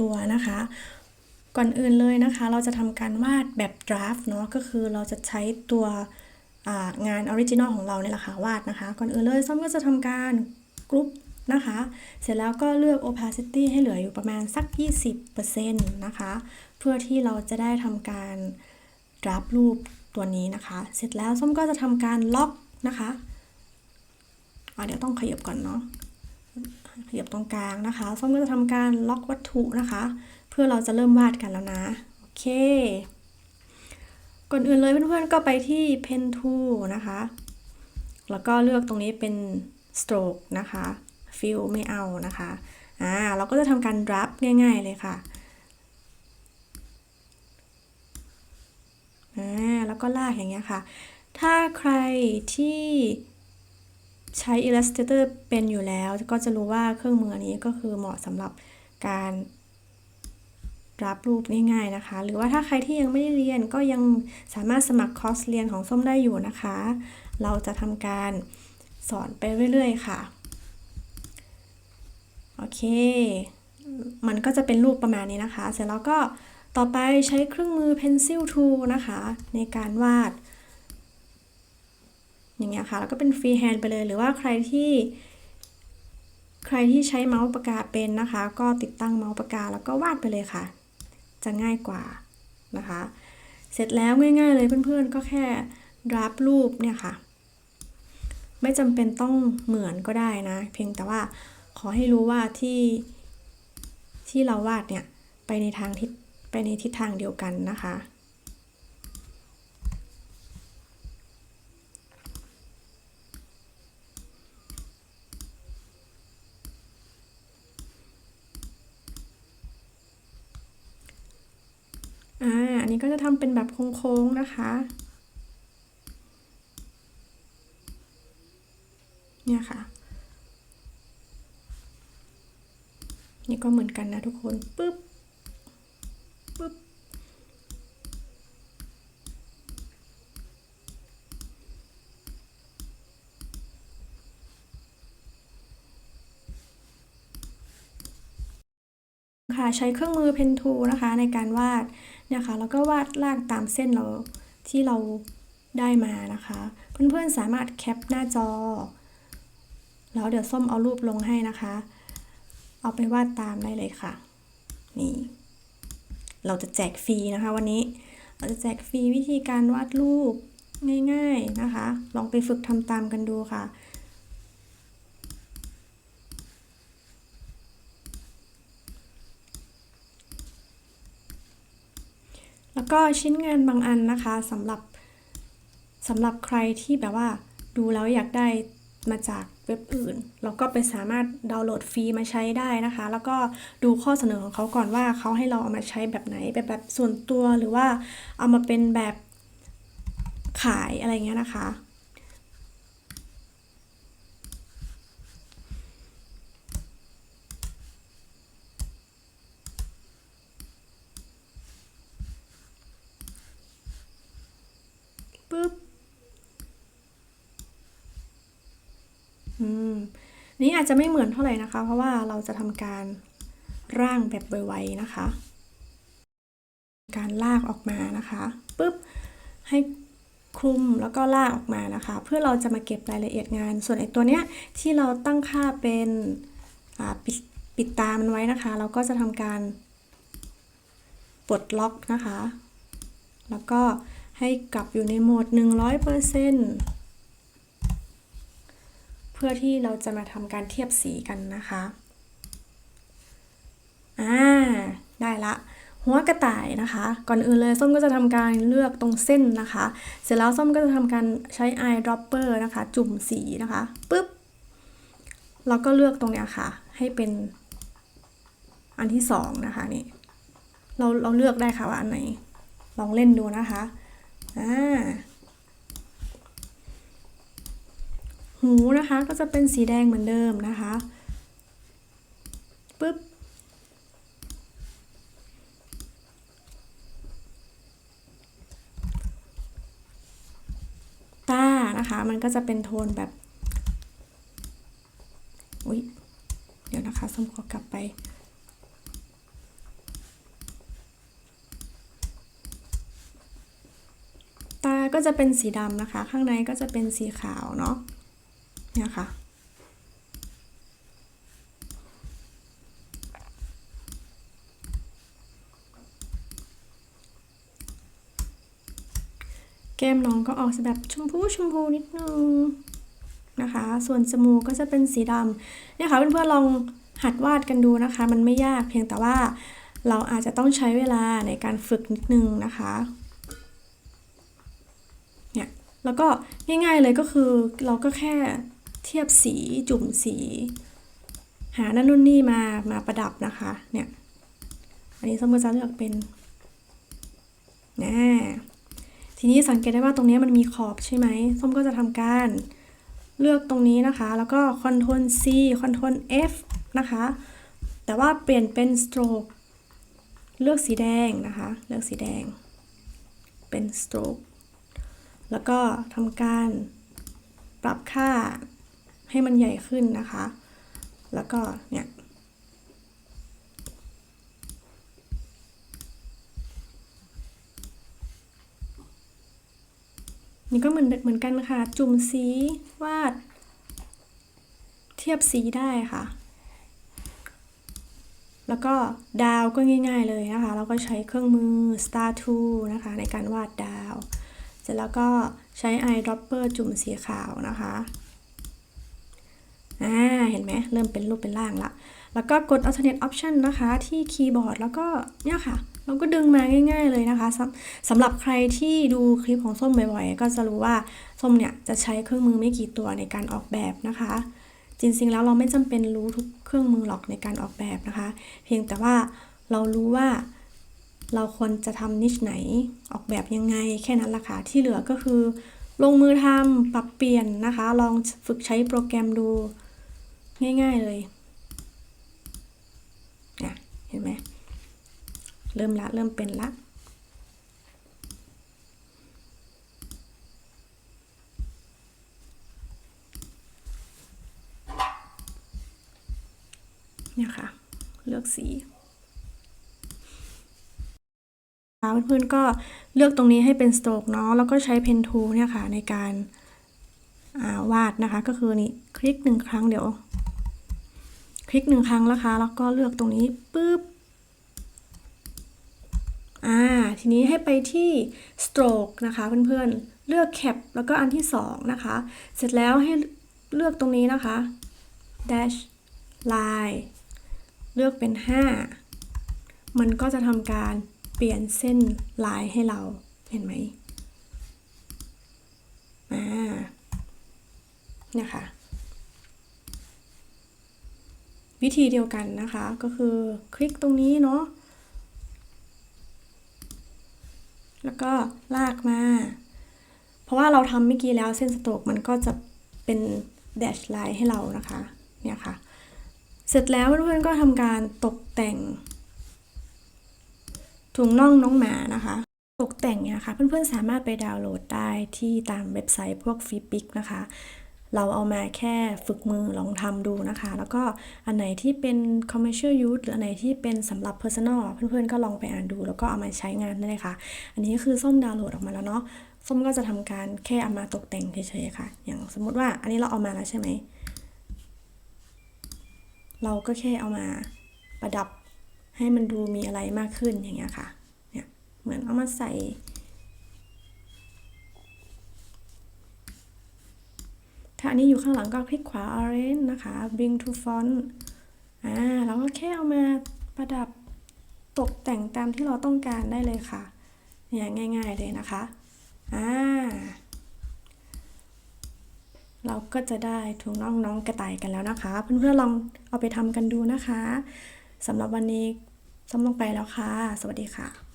ตัวนะคะ ก่อนอื่นเลยนะคะ เราจะทำการวาดแบบ draft เนาะก็คือเราจะใช้ตัวงานออริจินอลของเราเนี่ยแหละค่ะวาดนะคะ ก่อนอื่นเลยส้อมก็จะทำการกรุ๊ปนะคะ เสร็จแล้วก็เลือก opacity ให้เหลืออยู่ประมาณสัก 20%นะคะ เพื่อที่เราจะได้ทำการ draft รูปตัวนี้นะคะ เสร็จแล้วส้มก็จะทำการล็อกนะคะอะเดี๋ยวต้องขยับก่อนเนาะ ขยับตรงกลางนะคะส้มก็จะทำการล็อกวัตถุนะคะ เพื่อเราจะเริ่มวาดกันแล้วนะโอเค ก่อนอื่นเลยเพื่อนๆก็ไปที่ pen tool นะคะ แล้วก็เลือกตรงนี้เป็น stroke นะคะ fill ไม่เอานะคะอ่าเราก็จะทำการ draft ง่าย ๆ เลยค่ะอ่าแล้วก็ลากอย่างเงี้ยค่ะ ถ้าใครที่ ใช้ Illustrator เป็นอยู่แล้ว ก็จะรู้ว่าเครื่องมืออันนี้ก็คือเหมาะสำหรับการรับรูปง่ายๆนะคะ หรือว่าถ้าใครที่ยังไม่ได้เรียนก็ยังสามารถสมัครคอร์สเรียนของส้มได้อยู่นะคะ เราจะทำการสอนไปเรื่อยๆค่ะ โอเค มันก็จะเป็นรูปประมาณนี้นะคะ เสร็จแล้วก็ต่อไปใช้เครื่องมือ pencil tool นะคะ ในการวาด อย่างเงี้ยค่ะแล้วก็เป็นฟรีแฮนด์ไปเลย หรือว่าใครที่ ใครที่ใช้เมาส์ปากกาเป็นนะคะ ก็ติดตั้งเมาส์ปากกาแล้วก็วาดไปเลยค่ะ จะง่ายกว่านะคะ เสร็จแล้วง่าย ๆ เลยเพื่อนๆ ก็แค่รับรูปเนี่ยค่ะ ไม่จำเป็นต้องเหมือนก็ได้นะ เพียงแต่ว่าขอให้รู้ว่าที่ที่เราวาดเนี่ย ไปในทางทิศไปในทิศทางเดียวกันนะคะ อ่า อันนี้ก็จะทำเป็นแบบโค้งๆนะคะ เนี่ยค่ะ นี่ก็เหมือนกันนะทุกคนปึ๊บปึ๊บค่ะใช้เครื่องมือเพนทูนะคะในการวาด นี่ยค่ะแล้วก็วาดลากตามเส้นเราที่เราได้มานะคะ เพื่อนๆสามารถแคปหน้าจอ แล้วเดี๋ยวส้มเอารูปลงให้นะคะ เอาไปวาดตามได้เลยค่ะ นี่ เราจะแจกฟรีนะคะ วันนี้ เราจะแจกฟรีวิธีการวาดรูปง่าย ๆนะคะ ลองไปฝึกทำตามกันดูค่ะ แล้วก็ชิ้นงานบางอันนะคะสำหรับสำหรับใครที่แบบว่าดูแล้วอยากได้มาจากเว็บอื่น เราก็ไปสามารถดาวน์โหลดฟรีมาใช้ได้นะคะ แล้วก็ดูข้อเสนอของเขาก่อนว่าเขาให้เราเอามาใช้แบบไหนแบบแบบส่วนตัวหรือว่าเอามาเป็นแบบขายอะไรเงี้ยนะคะ ปึ๊บอืมนี่อาจจะไม่เหมือนเท่าไหร่นะคะ เพราะว่าเราจะทำการร่างแบบไวๆนะคะ การลากออกมานะคะปึ๊บให้คลุมแล้วก็ลากออกมานะคะ เพื่อเราจะมาเก็บรายละเอียดงาน ส่วนไอ้ตัวเนี้ยที่เราตั้งค่าเป็นปิดปิดตามันไว้นะคะ เราก็จะทำการปลดล็อกนะคะ แล้วก็ ให้กลับอยู่ในโหมด 100%เพื่อที่เราจะมาทำการเทียบสีกันนะคะ อ่า ได้ละ หัวกระต่ายนะคะ ก่อนอื่นเลยส้มก็จะทำการเลือกตรงเส้นนะคะ เสร็จแล้วส้มก็จะทำการใช้ eyedropper นะคะ จุ่มสีนะคะปึ๊บเราก็เลือกตรงเนี้ยค่ะ ให้เป็นอันที่สองนะคะนี่เราเราเลือกได้ค่ะว่าอันไหนลองเล่นดูนะคะ อ่าหูนะคะก็จะเป็นสีแดงเหมือนเดิมนะคะปึ๊บตานะคะมันก็จะเป็นโทนแบบอุ๊ยเดี๋ยวนะคะส้มขอกลับไป ก็จะเป็นสีดำนะคะ ข้างในก็จะเป็นสีขาวเนาะเนี่ยค่ะแก้มน้องก็ออกแบบชมพูชมพูนิดนึงนะคะ ส่วนจมูกก็จะเป็นสีดำเนี่ยค่ะเพื่อนๆลองหัดวาดกันดูนะคะ มันไม่ยากเพียงแต่ว่าเราอาจจะต้องใช้เวลาในการฝึกนิดนึงนะคะ แล้วก็ง่ายๆเลยก็คือเราก็แค่เทียบสีจุ่มสี หานั่นนู่นนี่มามาประดับนะคะเนี่ยอันนี้สมมติจะเลือกเป็นนะทีนี้สังเกตได้ว่าตรงนี้มันมีขอบใช่ไหมส้มก็จะทำการเลือกตรงนี้นะคะ แล้วก็ Ctrl C Ctrl F นะคะ แต่ว่าเปลี่ยนเป็น stroke เลือกสีแดงนะคะ เลือกสีแดง เป็น stroke แล้วก็ทำการปรับค่าให้มันใหญ่ขึ้นนะคะ แล้วก็เนี่ยนี่ก็เหมือนเหมือนกันค่ะ จุ่มสีวาด เทียบสีได้ค่ะ แล้วก็ดาวก็ง่าย ๆเลยนะคะ เราก็ใช้เครื่องมือ Star Tool นะคะ ในการวาดดาว สร็จแล้วก็ใช้ eyedropper จุ่มสีขาวนะคะอ่าเห็นไหมเริ่มเป็นรูปเป็นร่างละ แล้วก็กด alternate option นะคะที่คีย์บอร์ดแล้วก็เนี่ยค่ะ เราก็ดึงมาง่าย ๆเลยนะคะสำสำหรับใครที่ดูคลิปของส้มบ่อยๆ ก็จะรู้ว่าส้มเนี่ยจะใช้เครื่องมือไม่กี่ตัวในการออกแบบนะคะ จริงๆแล้วเราไม่จำเป็นรู้ทุกเครื่องมือหรอกในการออกแบบนะคะ เพียงแต่ว่าเรารู้ว่า เราควรจะทำนิชไหนออกแบบยังไงแค่นั้นละค่ะที่เหลือก็คือ ลงมือทำปรับเปลี่ยนนะคะ ลองฝึกใช้โปรแกรมดูง่าย ๆเลยอะเห็นไหมเริ่มละเริ่มเป็นละเนี่ยค่ะ เลือกสี เพื่อนๆก็เลือกตรงนี้ให้เป็นสโตรกเนาะแล้วก็ใช้เพนทูเนี่ยค่ะในการวาดนะคะ ก็คือนี่คลิกหนึ่งครั้งเดี๋ยว คลิกหนึ่งครั้งนะคะ แล้วก็เลือกตรงนี้ปุ๊บอ่าทีนี้ให้ไปที่ stroke นะคะเพื่อนๆ เลือก cap แล้วก็อันที่สองนะคะ เสร็จแล้วให้เลือกตรงนี้นะคะ dash line เลือกเป็น 5 มันก็จะทำการ เปลี่ยนเส้นลายให้เราเห็นไหมอ่าเนี่ยค่ะวิธีเดียวกันนะคะก็คือคลิกตรงนี้เนาะแล้วก็ลากมา เพราะว่าเราทำเมื่อกี้แล้วเส้นสโตรกมันก็จะเป็นแดชไลน์ให้เรานะคะเนี่ยค่ะ เสร็จแล้วเพื่อนๆก็ทำการตกแต่ง ถุงน่องน้องหมานะคะตกแต่งเนี่ยค่ะ เพื่อนๆสามารถไปดาวน์โหลดได้ที่ตามเว็บไซต์พวกฟีปิกนะคะ เราเอามาแค่ฝึกมือลองทำดูนะคะ แล้วก็อันไหนที่เป็น commercial use หรืออันไหนที่เป็นสำหรับ personal เพื่อนๆก็ลองไปอ่านดู แล้วก็เอามาใช้งานได้เลยค่ะ อันนี้คือส้มดาวน์โหลดออกมาแล้วเนาะส้มก็จะทำการแค่เอามาตกแต่งเฉยๆค่ะ อย่างสมมติว่าอันนี้เราเอามาแล้วใช่ไหมเราก็แค่เอามาประดับ ให้มันดูมีอะไรมากขึ้นอย่างเงี้ยค่ะเนี่ยเหมือนเอามาใส่ ถ้าอันนี้อยู่ข้างหลังก็คลิกขวา orange นะคะ bring to font อ่าเราก็แค่เอามาประดับตกแต่งตามที่เราต้องการได้เลยค่ะเนี่ยง่าย ๆเลยนะคะอ่าเราก็จะได้ถุงน่องน้องกระต่ายกันแล้วนะคะ เพื่อนๆลองเอาไปทำกันดูนะคะ สำหรับวันนี้ซ้มลงไปแล้วค่ะ สวัสดีค่ะ